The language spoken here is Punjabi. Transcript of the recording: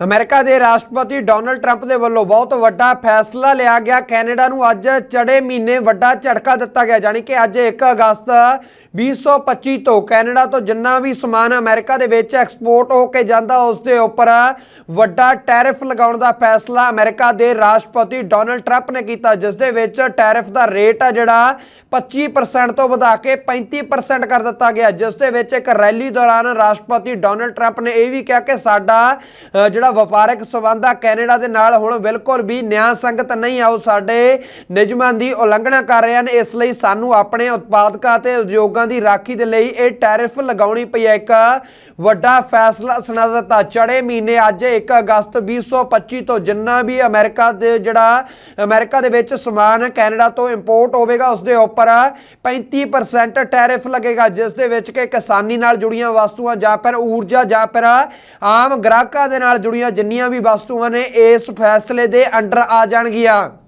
ਅਮਰੀਕਾ ਦੇ ਰਾਸ਼ਟਰਪਤੀ ਡੋਨਲਡ ਟਰੰਪ ਦੇ ਵੱਲੋਂ ਬਹੁਤ ਵੱਡਾ ਫੈਸਲਾ ਲਿਆ ਗਿਆ। ਕੈਨੇਡਾ ਨੂੰ ਅੱਜ ਚੜੇ ਮਹੀਨੇ ਵੱਡਾ ਝਟਕਾ ਦਿੱਤਾ ਗਿਆ, ਜਾਣੀ ਕਿ ਅੱਜ 1 ਅਗਸਤ 2025 ਤੋਂ ਕੈਨੇਡਾ ਤੋਂ ਜਿੰਨਾ ਵੀ ਸਮਾਨ ਅਮਰੀਕਾ ਦੇ ਵਿੱਚ ਐਕਸਪੋਰਟ ਹੋ ਕੇ ਜਾਂਦਾ, ਉਸ ਦੇ ਉੱਪਰ ਵੱਡਾ ਟੈਰਿਫ ਲਗਾਉਣ ਦਾ ਫੈਸਲਾ ਅਮਰੀਕਾ ਦੇ ਰਾਸ਼ਟਰਪਤੀ ਡੋਨਲਡ ਟਰੰਪ ਨੇ ਕੀਤਾ, ਜਿਸ ਦੇ ਵਿੱਚ ਟੈਰਿਫ ਦਾ ਰੇਟ ਆ ਜਿਹੜਾ 25% ਤੋਂ ਵਧਾ ਕੇ 35% ਕਰ ਦਿੱਤਾ ਗਿਆ, ਜਿਸ ਦੇ ਵਿੱਚ ਇੱਕ ਰੈਲੀ ਦੌਰਾਨ ਰਾਸ਼ਟਰਪਤੀ ਡੋਨਲਡ ਟਰੰਪ ਨੇ ਇਹ ਵੀ ਕਿਹਾ ਕਿ ਸਾਡਾ ਜਿਹੜਾ ਵਪਾਰਕ ਸਬੰਧ ਆ ਕੈਨੇਡਾ ਦੇ ਨਾਲ ਹੁਣ ਬਿਲਕੁਲ ਵੀ ਨਿਆਂ ਸੰਗਤ ਨਹੀਂ ਆਉ ਸਾਡੇ ਨਿਯਮਾਂ ਦੀ ਉਲੰਘਣਾ ਕਰ ਰਹੇ ਹਨ, ਇਸ ਲਈ ਸਾਨੂੰ ਆਪਣੇ ਉਤਪਾਦਕਾਂ ਤੇ ਉਦਯੋਗ ਦੀ ਰਾਖੀ ਦੇ ਲਈ ਇਹ ਟੈਰਿਫ ਲਗਾਉਣੀ ਪਈ ਹੈ। ਇੱਕ ਵੱਡਾ ਫੈਸਲਾ ਸੁਣਾ ਦਿੱਤਾ ਚੜੇ ਮਹੀਨੇ ਅੱਜ 1 ਅਗਸਤ 2025 ਤੋਂ ਜਿੰਨਾ ਵੀ ਅਮਰੀਕਾ ਦੇ ਜਿਹੜਾ ਅਮਰੀਕਾ ਦੇ ਵਿੱਚ ਸਮਾਨ ਕੈਨੇਡਾ ਤੋਂ ਇੰਪੋਰਟ ਹੋਵੇਗਾ, ਉਸ ਦੇ ਉੱਪਰ 35% ਟੈਰਿਫ ਲੱਗੇਗਾ, ਜਿਸ ਦੇ ਵਿੱਚ ਕਿ ਕਿਸਾਨੀ ਨਾਲ ਜੁੜੀਆਂ ਵਸਤੂਆਂ ਜਾਂ ਫਿਰ ਊਰਜਾ ਜਾਂ ਫਿਰ ਆਮ ਗ੍ਰਾਹਕਾਂ ਦੇ ਨਾਲ ਜੁੜੀਆਂ ਜਿੰਨੀਆਂ ਵੀ ਵਸਤੂਆਂ ਨੇ, ਇਸ ਫੈਸਲੇ ਦੇ ਅੰਡਰ ਆ ਜਾਣਗੀਆਂ।